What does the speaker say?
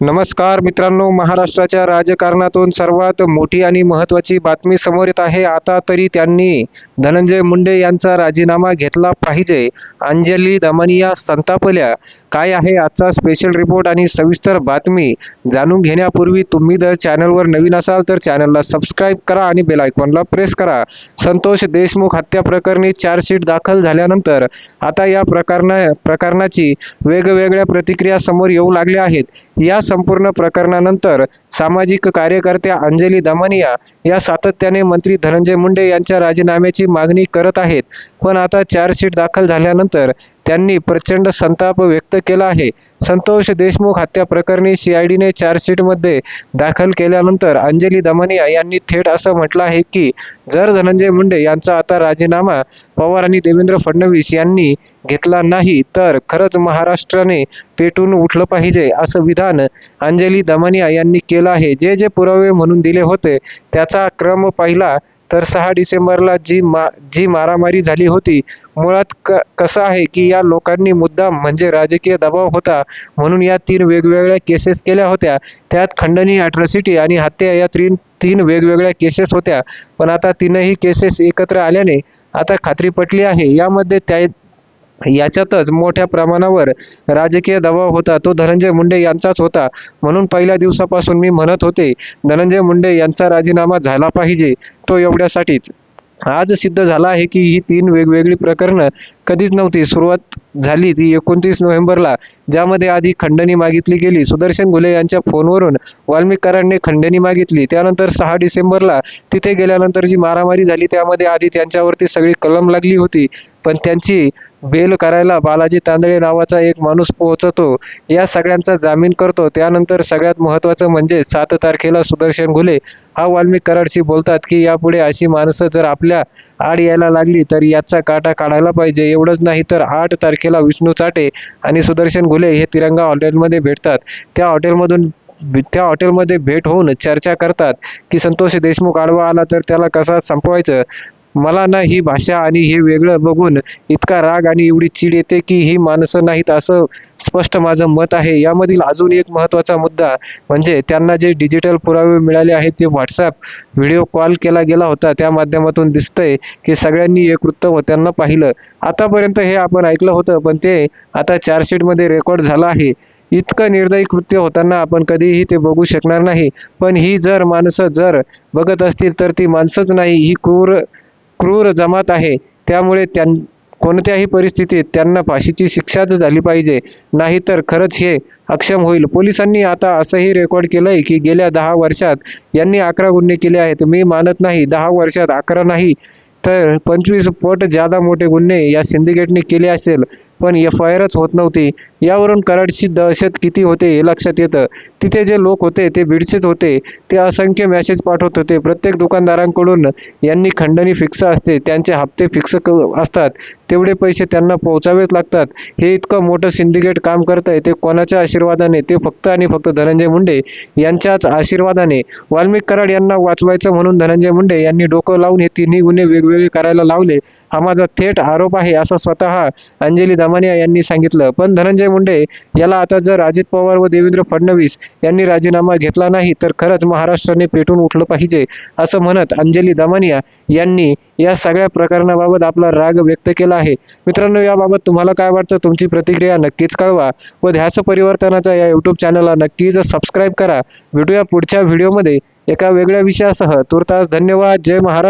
नमस्कार मित्रांनो महाराष्ट्राच्या राजकारणातून सर्वात मोठी आणि महत्त्वाची बातमी समोर येत आहे. आता तरी त्यांनी धनंजय मुंडे यांचा राजीनामा घेतला पाहिजे. अंजली दमनिया संतापल्या. काय आहे आजचा स्पेशल रिपोर्ट आणि सविस्तर बातमी जाणून घेण्यापूर्वी तुम्ही जर चॅनलवर नवीन असाल तर चॅनलला सबस्क्राईब करा आणि बेल आयकॉनला प्रेस करा. संतोष देशमुख हत्या प्रकरणी चार्जशीट दाखल झाल्यानंतर आता या प्रकरणा प्रकरणाची वेगवेगळ्या प्रतिक्रिया समोर येऊ लागल्या आहेत. या संपूर्ण प्रकरणानंतर सामाजिक कार्यकर्त्या अंजली दमनिया या सातत्याने मंत्री धनंजय मुंडे यांच्या राजीनाम्याची मागणी करत आहेत. पण आता चार्जशीट दाखल झाल्यानंतर त्यांनी प्रचंड संताप व्यक्त केला आहे. संतोष देशमुख हत्या प्रकरणी सीआयडीने चार्जशीटमध्ये दाखल केल्यानंतर अंजली दमनिया यांनी थेट असं म्हटलं आहे की जर धनंजय मुंडे यांचा आता राजीनामा पवार आणि देवेंद्र फडणवीस यांनी घेतला नाही तर खरंच महाराष्ट्राने पेटून उठलं पाहिजे असं विधान अंजली दमनिया यांनी केलं आहे. जे जे पुरावे म्हणून दिले होते त्याचा क्रम पाहिला तर सहा डिसेंबरला जी मा जी मारामारी झाली होती मुळात क कसं आहे की या लोकांनी मुद्दाम म्हणजे राजकीय दबाव होता म्हणून या तीन वेगवेगळ्या केसेस केल्या होत्या. त्यात खंडणी अॅट्रॉसिटी आणि हत्या या तीन तीन वेगवेगळ्या केसेस होत्या. पण आता तीनही केसेस एकत्र आल्याने आता खात्री पटली आहे. यामध्ये त्या याच्यातच मोठ्या प्रमाणावर राजकीय दबाव होता. तो धनंजय मुंडे यांचाच होता. म्हणून पहिल्या दिवसापासून मी म्हणत होते धनंजय मुंडे यांचा राजीनामा झाला पाहिजे तो एवढ्यासाठीच. आज सिद्ध झाला आहे की ही तीन वेगवेगळी प्रकरणं कधीच नव्हती. सुरुवात झाली ती एकोणतीस नोव्हेंबरला ज्यामध्ये आधी खंडणी मागितली गेली. सुदर्शन घुले यांच्या फोनवरून वाल्मिकरांनी खंडणी मागितली. त्यानंतर सहा डिसेंबरला तिथे गेल्यानंतर जी मारामारी झाली त्यामध्ये आधी त्यांच्यावरती सगळी कलम लागली होती. पण त्यांची बेल करायला बालाजी तांदळे नावाचा एक माणूस पोहोचतो. या सगळ्यांचा जामीन करतो. त्यानंतर सगळ्यात महत्त्वाचं म्हणजे सात तारखेला सुदर्शन घुले हा वाल्मिक कराडशी बोलतात की यापुढे अशी माणसं जर आपल्या आड यायला लागली तर याचा काटा काढायला पाहिजे. एवढंच नाही तर आठ तारखेला विष्णू चाटे आणि सुदर्शन घुले हे तिरंगा हॉटेलमध्ये भेटतात. त्या हॉटेलमधून त्या हॉटेलमध्ये भेट होऊन चर्चा करतात की संतोष देशमुख आडवा आला तर त्याला कसा संपवायचं? मला ना ही भाषा आणि हे वेगळं बघून इतका राग आणि एवढी चीड येते की ही माणसं नाहीत असं स्पष्ट माझं मत आहे. यामधील अजून एक महत्त्वाचा मुद्दा म्हणजे त्यांना जे डिजिटल पुरावे मिळाले आहेत जे व्हॉट्सॲप व्हिडिओ कॉल केला गेला होता त्या माध्यमातून दिसतंय की सगळ्यांनी एक वृत्त त्यांना पाहिलं. आतापर्यंत हे आपण ऐकलं होतं पण ते आता चार्जशीटमध्ये रेकॉर्ड झालं आहे. इतकं निर्दयी कृत्य होताना आपण कधीही ते बघू शकणार नाही. पण ही जर माणसं जर बघत असतील तर ती माणसंच नाही ही क्रूर क्रूर जमात आहे. त्यामुळे त्यां कोणत्याही परिस्थितीत त्यांना फाशीची शिक्षाच झाली पाहिजे. नाहीतर खरंच हे अक्षम होईल. पोलिसांनी आता असंही रेकॉर्ड केलं आहे की गेल्या दहा वर्षात यांनी अकरा गुन्हे केले आहेत. मी मानत नाही दहा वर्षात अकरा नाही. तर पंचवीस पट जादा मोठे गुन्हे या सिंडिकेटने केले असेल पण एफ आय आरच होत नव्हती. यावरून कराडची दहशत किती होते हे लक्षात येतं. तिथे जे लोक होते ते बीडचेच होते. ते असंख्य मेसेज पाठवत होते. प्रत्येक दुकानदारांकडून यांनी खंडणी फिक्स असते त्यांचे हप्ते फिक्स असतात. तेवढे पैसे त्यांना पोहोचावेच लागतात. हे इतकं मोठं सिंडिकेट काम करत आहे ते कोणाच्या आशीर्वादाने? ते फक्त आणि फक्त धनंजय मुंडे यांच्याच आशीर्वादाने. वाल्मिक कराड यांना वाचवायचं म्हणून धनंजय मुंडे यांनी डोकं लावून हे तिन्ही गुन्हे वेगवेगळे करायला लावले. हा माझा थेट आरोप आहे असं स्वतः अंजली दमानिया यांनी सांगितलं. पण धनंजय मुंडे याला आता जर अजित पवार व देवेंद्र फडणवीस यांनी राजीनामा घेतला नाही तर खरंच महाराष्ट्राने पेटून उठलं पाहिजे असं म्हणत अंजली दमानिया यांनी या सगळ्या प्रकरणाबाबत आपला राग व्यक्त केला आहे. मित्रांनो याबाबत तुम्हाला काय वाटतं? तुमची प्रतिक्रिया नक्कीच कळवा व ध्यास परिवर्तनाचा या यूट्यूब चॅनलला नक्कीच सबस्क्राईब करा. भेटूया पुढच्या व्हिडिओमध्ये एका वेगळ्या विषयासह. तुर्तास धन्यवाद. जय महाराष्ट्र.